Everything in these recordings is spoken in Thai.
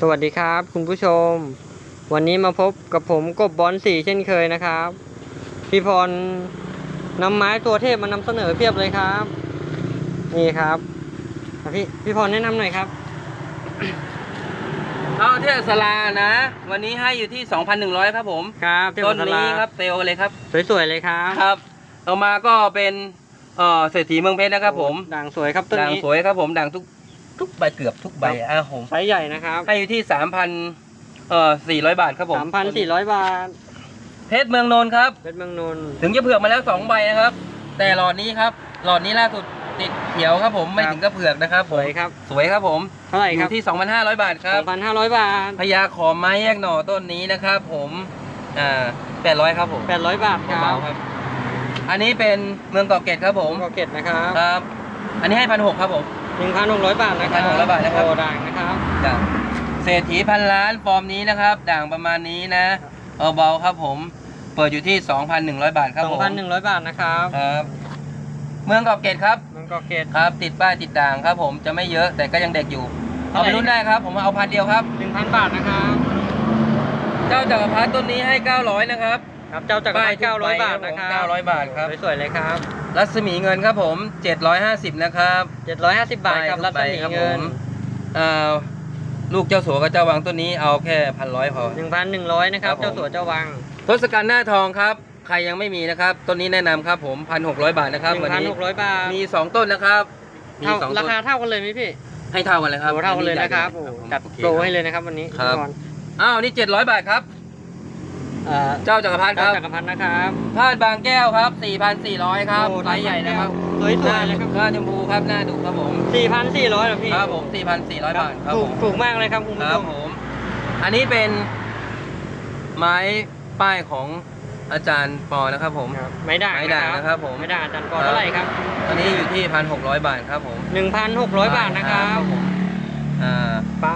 สวัสดีครับ คุณผู้ชม วันนี้มาพบกับผมกบบอลสีเช่นเคยนะครับ พี่พรนำไม้ตัวเทพมานำเสนอเพียบเลยครับ นี่ครับอะพี่พี่พรแนะนำหน่อยครับเอาเทพสลานะ วันนี้ให้อยู่ที่ 2,100 ครับผมครับเทพต้นสนี้ลาครับเซลล์เลยครับ สวยๆเลยครับครับต่อมาก็เป็นเอ่อเศรษฐีเมืองเพชรนะครับผมด่างสวยครับต้นด่างนี้สวยครับผมด่างทุก ทุกใบเกือบทุกใบครับอะผมไซส์ใหญ่นะครับให้อยู่ที่3,000เอ่อ400บาทครับผมสามพันสี่ร้อยบาท เพชรเมืองนนท์ครับเพชรเมืองนนท์ถึงจะเผือกมาแล้ว2ใบนะครับ แต่หลอดนี้ครับ หลอดนี้ล่าสุดติดเขียวครับผมไม่ถึงกับเผือกนะครับสผมวยครับ สวยครับผมเท่าไหร่อครับยู่ที่ 2,500 บาทคสรัอบงพันห้าร้อยบาทพญาขอมไม้แยกหน่อต้นนี้นะครับผมอ่า800 ครับผมแปดร้อยบาทครัเบาบๆครับ อันนี้เป็นเมืองเกาะเกร็ดครับผมกอเกตนะครับครับ อันนี้ให้พันหกครับผม หนึ่งพันหกร้อยบาทนะครับ1,600บาทนะครับ โอ้ด่างนะครับด่างเศรษฐีพันล้านฟอร์มนี้นะครับ ด่างประมาณนี้นะ เอาเบาครับผม เปิดอยู่ที่ 2,100 บาทครับสอผงมพันหนึ่งร้อยบาทนะครับ ครับ เมืองเกาะเกร็ดครับ มันกอเกต ครับ ติดป้ายติดด่างครับผม จะไม่เยอะแต่ก็ยังเด็กอยู่ เอาไปรุ่นได้ครับ ผมเอาพันเดียวครับ หนึ่งพันบาทนะครับ เจ้าจักรพรรดิต้นนี้ให้ 900 นะครับครับ เจ้าจักรพรรดิป้ายทุกเก้าร้อยใบาทนะครับ 900 บาทครับ สวยๆเลยครับ รัศมีเงินครับผม 750 นะครับเจ็ดร้อยห้าสิบบาทครับใบรัศใบมีครับเงินผมอ่าลูกเจ้าสัวกับเจ้าวังต้นนี้เอาแค่พันร้อยพอหนึ่งพันหนึ่งร้อยนะครับครับผมเจ้าสัวเจ้าวังทศกัณฐ์หน้าทองครับ ใครยังไม่มีนะครับ ต้นนี้แนะนำครับผมพันหกร้อยบาทนะครับหนึ่วันงพันนี้หกร้อยบาท มีสองต้นนะครับ มีเท่าสองราต้นคาเท่ากันเลยไหมพี่ ให้เท่ากันเลยครับโอ้เท่ากันเลยนะครับอัโอ้ใหญ่จัดโอเคโปรให้เลยนะครับวันนี้ครับพี่พอ้าวนี่เจ็ดร้อยบาทครับ เอ่อเจ้าจักรพรรดิคเจ้ารับจักรพันธ์นะครับพาดบางแก้วครับสี่พันสี่ร้อยครับโอ้ไซส์ใหญ่นะครับสวยๆเลยครับหน้าชมพูครับหน้าดุครับผมสี่พันสี่ร้อยเหรอพี่ครับผมสี่พันสี่ร้อยบาทครับถูผกมถูกมากเลยครับคุณคผู้ชรับมผม อันนี้เป็นไม้ป้ายของอาจารย์ปอนะครับผม ครับไม้ด่างไม้ด่างนะครับผม ไม้ด่างอาจารย์ปอเท่าไหร่ครับ อันนี้อยู่ที่พันหกร้อยบาทครับผมหนึ่งพันหกร้อยบาทนะครับผมอ่า ปะ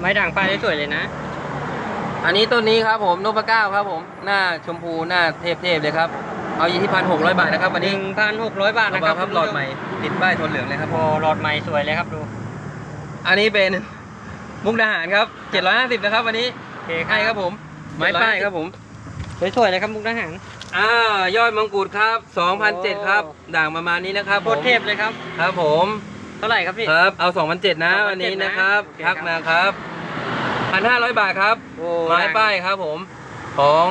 ไม้ด่างปลายสวยๆเลยนะ อันนี้ต้นนี้ครับผมนพเก้าครับผมหน้าชมพูหน้าเทพๆเลยครับเอาอยู่ที่พันหกร้อยบาทนะครับวันหนี้นึ่งพันหกร้อยบาทนะคเบารับๆครับหลอดใหม่ติดป้ายทนเหลืองเลยครับ โอ้หลอดใหม่สวยเลยครับดูอันนี้เป็นมุกดาหารครับเจ็ดร้อยห้าสิบนะครับวันนี้โอเคให้ครับผม ไม้ป้ายครับผม สวยๆเลยครับมุกดาหาร อ่ายอดมังกรครับ2,007ครับ ด่างประมาณนี้นะครับโคตรเทพเลยครับ ครับผม เท่าไหร่ครับพี่ ครับ เอา2,007นะ2,700วันนี้นะครับโอเคทักมาครับ 1,500 บาทครับ โอ้ไม้ป้ายครับผม ของ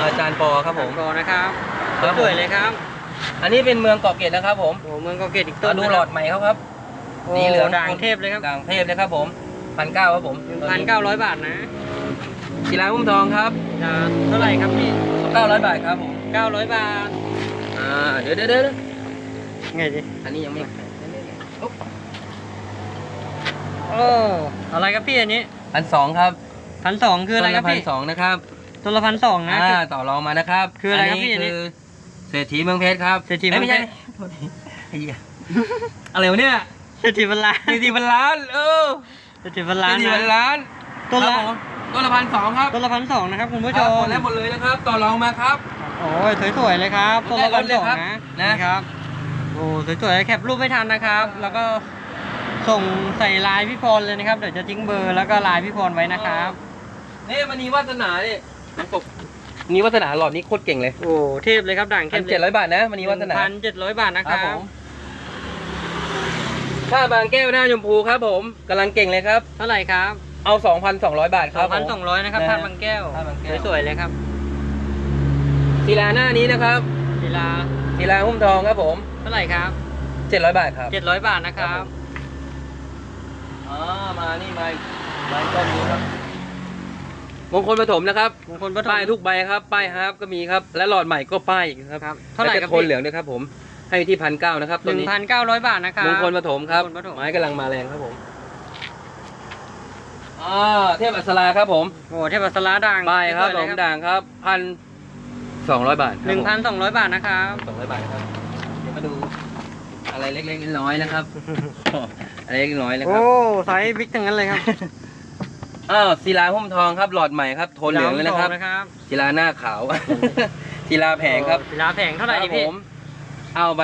อาจารย์ปอครับผม ก่อนนะครับครับผม สวยๆเลยครับอันนี้เป็นเมืองเกาะเกร็ดนะครับผมโอ้เมืองเกาเกตอีกต้มานดูหลอดใหม่เขาครับโอ้สีเหลือง ด่างเทพเลยครับด่างเทพนะครับผมพันเก้าครับผมหนึ่งพันเก้าร้อยบาทนะกีฬาพุ่มทองครับจะเท่าไหร่ครับพี่900บาทครับผมเก้าร้อยบาท อ่าเดี๋ยวเดี๋ยวเดี๋ยวไงดิอันนี้ยังไม่ โอ้อะไรครับพี่อันนี้พันสองครับพันสองคืออะไรครับพันพี่สองนะครับตัวละพันสองนะ อ่าต่อรองมานะครับคืออะไรครับพี่อันนี้คือเศรษฐีเมืองเพชรครับเศรษฐีเมืองเพชรยไใช่โทษทีไอ้เหี้ยอะไรวะเนี่ยเศรษฐีพันล้านเศรษฐีพันล้านเออเศรษฐีพันเศรล้านษฐีพันนะล้านต้นละครับผมต้นละพันสองครับตัวละพันสองนะครับคุณผู้ชครับมหมดแล้วหมดเลยนะครับ ต่อรองมาครับ โอ้ยสวยๆเลยครับตัวละพันสองได้รถเลยครับนะนะนะครับโอ้สวยๆแคปรูปไม่ทันนะครับ แล้วก็ ส่งใส่ไลน์พี่พรเลยนะครับ เดี๋ยวจะทิ้งเบอร์แล้วก็ไลน์พี่พรไว้นะครับ นี่มันนีวาสนาเนี่ยน้ำตกนีวาสนาหลอดนี้โคตรเก่งเลยโอ้เทพเลยครับด่างเทพันพเจ็ดร้อยบาทนะมันนีวาสนาพันเจ็ดร้อยบาทนะคครัรับบผมถ้าบางแก้วหน้าชมพูครับผมกำลังเก่งเลยครับ เท่าไหร่ครับเอา 2,200 บาทคสอรับงพันสองร้อยนะครับนะภาพบางแก้วภาพบางแก้ว สวยๆเลยครับศิลาหน้านี้นะครับกีฬาศิลาหุ้มทองครับผม เท่าไหร่ครับ700 บาทครับ เจ็ดร้อยบาทนะครับ อ๋อมานี่มามาต้นนี้ครับมงคลปฐมนะครับมงคลปฐมป้ายทุกใบครับ ป้ายฮาร์ปก็มีครับ และหลอดใหม่ก็ป้ายอีกครับครับเท่าไหร่และครัจะบโทนเหลืองด้วยครับผมให้อยู่ที่พันเก้านะครับหตัวนึ่งนี้พันเก้าร้อยบาทนะครับ มงคลปฐมครับ มงคลปฐม ไม้กำลังมาแรงครับผมอ่าเทพอัศราครับผมโอ้เทพอัสราด่างป้ายครับสผวยมเลยด่างครับพันสองร้อยบาทหนึ่งพันสองร้อยบาทนะครับสองร้อยบาทครับเดี๋ยวมาดู อะไรเล็กๆน้อยๆนะครับ อะไรเล็กๆน้อยๆนะคโอ้รับไซส์บิ๊กทั้งนั้นเลยครับอ้าวศิลาหุ้มทองครับหลอดใหม่ครับโทนเหลืองเลยนะครับดาวทนะครับศิลาหน้าขาว ศิลาแผงครับโอ้กีฬาแผงเท่าไหร่ครับพี่ผมเอาไป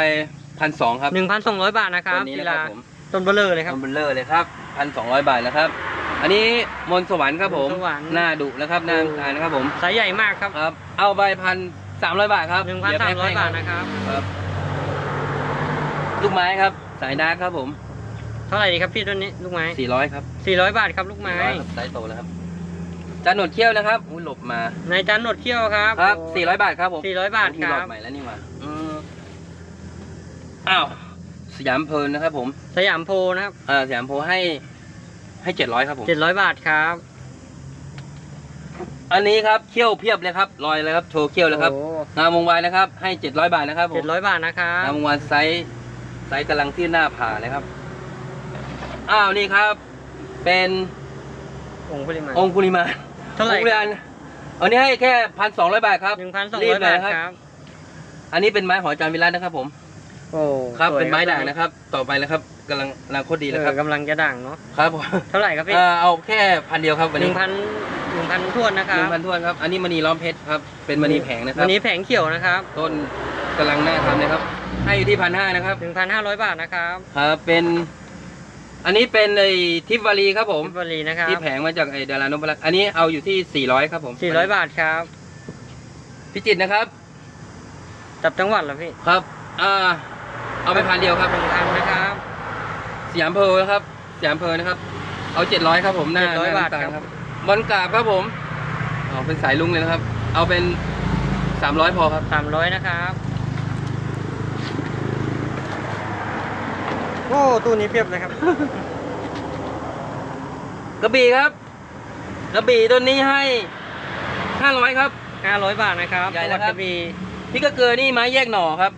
พันสองครับหนึ่งพันสองร้อยบาทนะครับตัวนี้กีนะคฬารับผม ต้นเบลเลอร์เลยครับคอมเบลเลอร์เลยครับพันสองร้อยบาทนะครับ อันนี้มนต์สวรรค์ครับผม มนต์สวรรค์ หน้าดุนะครับ หน้าตายนะครับผม ไซส์ใหญ่มากครับครับ เอาไปพันสามร้อยบาทครับหนึ่งพันเดี๋ยวสามแพ็คร้อยให้บาทนะครับ ครับ ลูกไม้ครับ สายดาร์กครับผมเท่าไหร่ดีครับพี่ต้นนี้ลูกไม้สี่ร้อยครับสี่ร้อยบาทครับลูกไม้400ครับไซส์โตแล้วครับจานหนวดเขี้ยวนะครับอุ้ยหลบมาในจานหนวดเขี้ยวครับครับโสี่ร้อยบาทครับผมสี่ร้อยบาทมีคหลอรัดบใหม่แล้วนี่หว่าอืมอ้าวสยามเพลินนะครับ ผมสยามโพนะครับอ่าสยามโพให้ ให้เจ็ดร้อยครับผม เจ็ดร้อยบาทครับอันนี้ครับเขี้ยวเพียบเลยครับลอยเลยครับโชว์เขี้ยวเลยครับโอ้งามวงวานนะครับ ให้เจ็ดร้อยบาทนะครับผมเจ็ดร้อยบาทนะครับงามวงวานไซส์ ไซส์กำลังที่หน้าผ่าเลยครับ อ้าวนี่ครับ เป็นองค์ปริมาณองคุลิมาเท่าไหร่องคุลิมาอันนี้ให้แค่พันสองร้อยบาทครับหนึ่งพันสองรีร้อยบเลบายทครับครับ อันนี้เป็นไม้หอจานวิรัตนะครับ ผม โอ้ครับสวยเป็นไม้ด่างนะครับ ต่อไปแล้วครับกำลังอนาคตดีแล้วครับเออกำลังจะด่างเนาะครับผมเท่าไหร่ครับพี่เอ่อเอาแค่พันเดียวครับวันหนี้นึ่งพันหนึ่งพันทวนนะคหรันึ่บงพันทวนครับ อันนี้มณีล้อมเพชรครับ เป็นมณีแผงนะครัวับนนี้แผงเขียวนะครับ ต้นกำลังหน้าทำเลยครับ ให้อยู่ที่พันห้านะครับหนึ่งพันห้าร้อยบาทนะครับครับเป็นอันนี้เป็นไอ้ทิฟวารีครับผม ทิพวารีนะครับที่แผงมาจากไอ้ดารานพรัตน์อันนี้เอาอยู่ที่สี่ร้อยครับผมสี่ร้อยบาทครับ พิจิตรนะครับจับจังหวัดเหรอพี่ ครับ อ่า เอาไปพันเดียวครับหนึ่งพันนะครับ สยามเพร์ลนะครับ สยามเพร์ลนะครับ เอาเจ็ดร้อยครับผมหน้า700หน้บาทน้ำตลครับ บอลกราบครับผมเอาเป็นสายลุงเลยนะครับ เอาเป็นสามร้อยพอครับสามร้อยนะครับ โอ้ตู้นี้เพียบเลยครับ กระบี่ครับ กระบี่ตัวนี้ให้ห้าร้อยครับห้าร้อยบาทนะครับใหญ่จังหแล้วัวครับดกระบี่พี่กระเกือนี่ไม้แยกหน่อครับ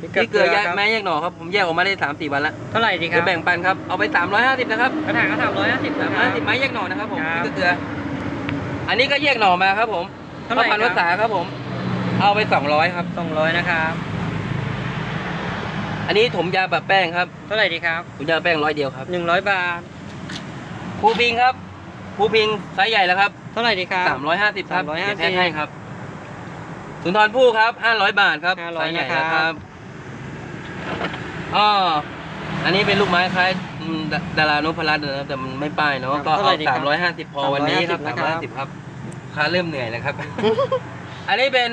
พริกพี่เกลือแยกครับไม้แยกหน่อครับผมแยกออกมาได้สามสี่วันละเท่าไหร่ดีครัจะบแบ่งปันครับเอาไปสามร้อยห้าสิบนะครับกระถางก็สามร้อยห้าสิบสานะมคร้อยรับห้าสิบไม้แยกหน่อนะครับผมครับพี่กระเกือ อันนี้ก็แยกหน่อมาครับผมเท่าไหร่พันครัภาบษาครับผม เอาไปสองร้อยครับ สองร้อยนะครับ อันนี้ถมยาแบบแป้งครับเท่าไหร่ดีครับถมยาแป้งร้อยเดียวครับหนึ่งร้อยบาทภูพิงครับภูพิงไซส์ใหญ่แล้วครับเท่าไหร่ดีครับสามร้อยห้าสิบครับ350เดี๋ยวแพ็คให้ครับสุนทรภู่ครับห้าร้อยบาทครับ500ไซส์ใหญ่นะครับนะครับอ๋ออันนี้เป็นลูกไม้คล้ายอืมดาดารานุพรัตน์นะครับแต่มันไม่ป้ายเนาะก็เท่าไหเอาร่ดีครัสามร้อยห้าสิบพอวันนี้ครับ350สานะมคร้รัอยบห้าสิบครับค้าเริ่มเหนื่อยแล้วครับ อันนี้เป็น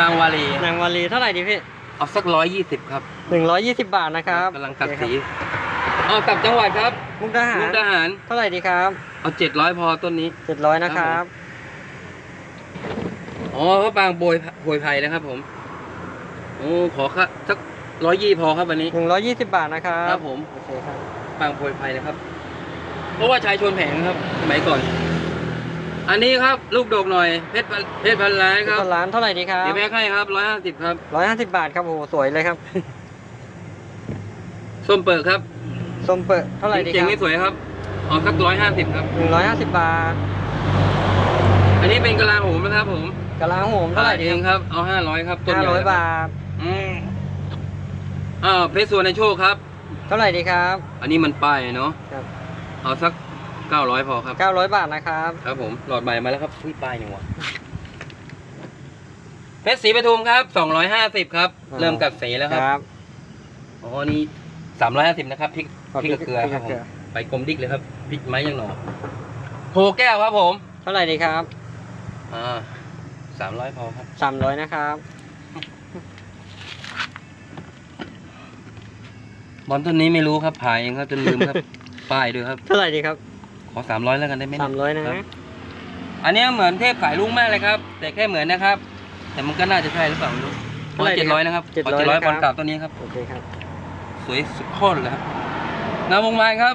นางวาลีนางวาลีเท่าไหร่ดีพี่ เอาสักร้อยยี่สิบครับหนึ่งร้อยยี่สิบบาทนะครับกำลังตัดโอเคสีครับเอากลับจังหวัดครับมุกดาหามุรกดาหารเท่าไหร่ดีครับเอาเจ็ดร้อยพอต้นนี้เจ็ดร้อยนะครับอ๋อพระปรางโบยโบยไผ่นะครับ ผมโอ้ขอค่ะสักร้อยยี่พอครับวันนี้หนึ่งร้อยยี่สิบบาทนะครับครับผมโอเคครับปรางโบยไผ่นะครับ เพราะว่าชายชนแผงนะครับสมัยก่อน อันนี้ครับลูกโดกหน่อยเพชรพันเพชรพันล้านครับร้านเท่าไหร่ดีครับเดี๋ยวแม่ให้ครับร้อยห้าสิบครับร้อยห้าสิบบาทครับโอ้โหสวยเลยครับส้มเปิดครับส้มเปิดเท่าไหร่ดีคเจ๋งรับไม่สวยครับเอาสักร้อยห้าสิบครับหนึ่งร้อยห้าสิบบาท อันนี้เป็นกะลาโหมนะครับ ผมกะลาโหมเท่าไหร่เอดีงครับเอาห้าร้อยครับต้นห้าใหญ่ร้อยแล้วครับบาทอืมอ้าวเพชรสวนในโชคครับ เท่าไหร่ดีครับ อันนี้มันป้ายเนาะครับเอาสัก เก้าร้อยพอครับเก้าร้อยบาทนะครับ ครับผม หลอดใหม่มาแล้วครับอุ้ยป้ายหนึ่งวะเพชรสีปทุมครับสองร้อยห้าสิบครับ อ่า เริ่มกัดสีแล้วครับครับอ๋อ นี่สามร้อยห้าสิบนะครับ พริกขอพริกกับเกลือพริกคกัรับบเกผลืมอไปกลมดิกเลยครับ พริกไม้ยังหน่อโพแก้วครับผม เท่าไหร่ดีครับ อ่าสามร้อยพอครับสามร้อยนะครับบอลต้นนี้ไม่รู้ครับผ่าเองครับจนลืมครับ ป้ายด้วยครับ เท่าไหร่ดีครับ ขอสามร้อยแล้วกันได้ไหมสามร้อยนะคบอันเนี้ยเหมือนเทพสายลุงมากเลยครับ แต่แค่เหมือนนะครับ แต่มันก็น่าจะใช่หรือเปล่าไม่รู้ขอเจ็ดร้อยนะครับขอเจ็ดร้อยบอลกลับตัวนี้ครับโอเคครับ สวยสุดโคตรเลยครับงามวงวานครับ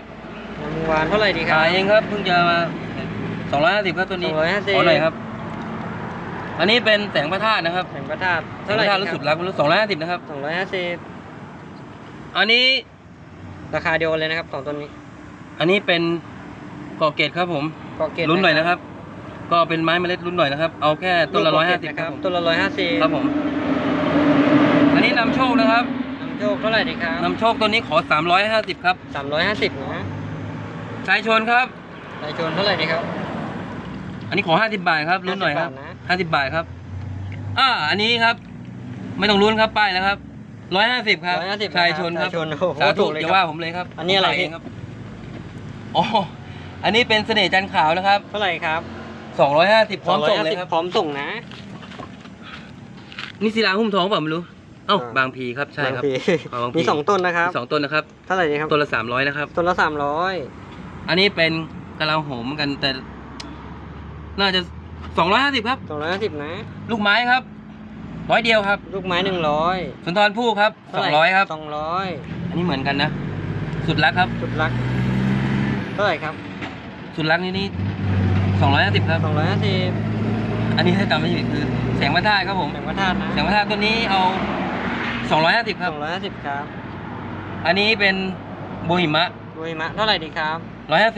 น้ำหวานเท่าไหร่ดีครัขาบยเองครับเพิ่งจะมาสองร้อยห้าสิบครับตัวนี้250ขอหน่อยครับ อันนี้เป็นแสงพระธาตุนะครับแสงประทาดแสเท่างไหพร่ระธาตุดีรู้คสุรัดบรักรู้สองร้อยห้าสิบนะครับสองร้อยห้าสิบอันนี้ราคาเดียวกันเลยนะครับสองต้นนี้ อันนี้เป็น กอเกตครับผมก็เกตลุ้นหน่อยนะครับ ก็เป็นไม้เมล็ดลุ้นหน่อยนะครับ เอาแค่ต้นละร้อยห้าสิบนะคครัรับบผมต้นละร้อยห้าสิบครับผม อันนี้นำโชคนะครับน้ำโชคเท่าไหร่ดีครับนำโชคตัวนี้ขอสามร้อยห้าสิบครับสามร้อยห้าสิบนะชายชนครับนายชนเท่าไหร่ดีครับ อันนี้ขอห้าสิบบาทครับลุ้นหน่อยครับ50บาทนะห้าสิบบาทครับ อ่า อันนี้ครับ ไม่ต้องลุ้นครับป้ายแล้วครับร้อยห้าสิบครับ150ชายชนครับชายชนโอ้โหสาธุถูกเลยอย่าครับว่าผมเลยครับอันนี้อะไรผมปพี่ เงครับอ๋อ อันนี้เป็นเสน่ห์จันทร์ขาวนะครับ เท่าไหร่ครับ250พร้อมส่งเลย250ครับพร้อมส่งนะ นี่ศิลาหุ้มทองเปล่าไม่รู้ เอ้าอ่า บางพีครับใช่ครับางทีเอาบางทีมีสองต้นนะครับมีสองต้นนะครับเท่าไหร่ดีครับต้นละ300นะครับ ต้นละสามร้อยอันนี้เป็นกะลาโหมเหมือนกันแต่ น่าจะ250ครับ สองร้อยห้าสิบนะ ลูกไม้ครับร้อยเดียวครับลูกไม้หนึ่งร้อยสุนทรภู่ครับเท่าไห200ครับสองร้อยอันนี้เหมือนกันนะ สุดรักครับ จุดรัก เท่าไหร่ครับ สุดรักนี่นี่250ครับ สองร้อยห้าสิบอันนี้ถ้าจำไม่ผิดคือแสงพระธาตุครับผมแสงพระธาตุนะแสงพระธาตุตัวนี้เอา250คสรับ องร้อยห้าสิบครับอันนี้เป็นโบหิมะดุยมะเท่าไหร่ดีครับ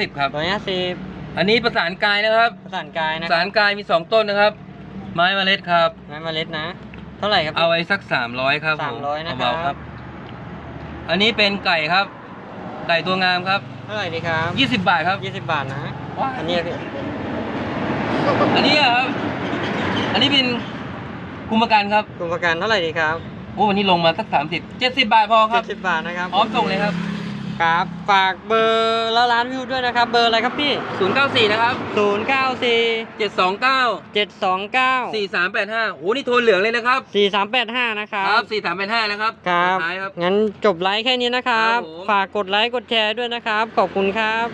150ครับ ร้อยห้าสิบอันนี้ประสานกายนะครับ ประสานกายปนะระคสารับนกายมี2ต้นนะครับ ไม้เมล็ดครับ ไม้เมล็ดนะ เท่าไหร่ครับ เอาไว้สัก300ครับผมสามร้อยนะครับ เบาๆครับ อันนี้เป็นไก่ครับ ไก่ตัวงามครับเท่าไหร่ดีครับ20 บาทครับ ยี่สิบบาทนะอันนี้พี่อันนี้อะครับ อันนี้เป็นคุมประกันครับกลุ่มประกันเท่าไหร่ดีครับโอ้วันนี้ลงมาสัก30 70บาทพอคเจ็รับดสิบบาทนะครับพร้อมส่งเลยครับ ครับฝากเบอร์แล้วร้านวิวด้วยนะครับ เบอร์อะไรครับพี่ 094 นะครับศูนย์เก้าสี่729เจ็ดสองเก้า4385โอ้นี่โทนเหลืองเลยนะครับสี่สามแปดห้านะครับ ครับ 4385 นะครับครับสุดท้ายครับ งั้นจบไลฟ์แค่นี้นะครับครับผมฝากกดไลค์กดแชร์ด้วยนะครับ ขอบคุณครับ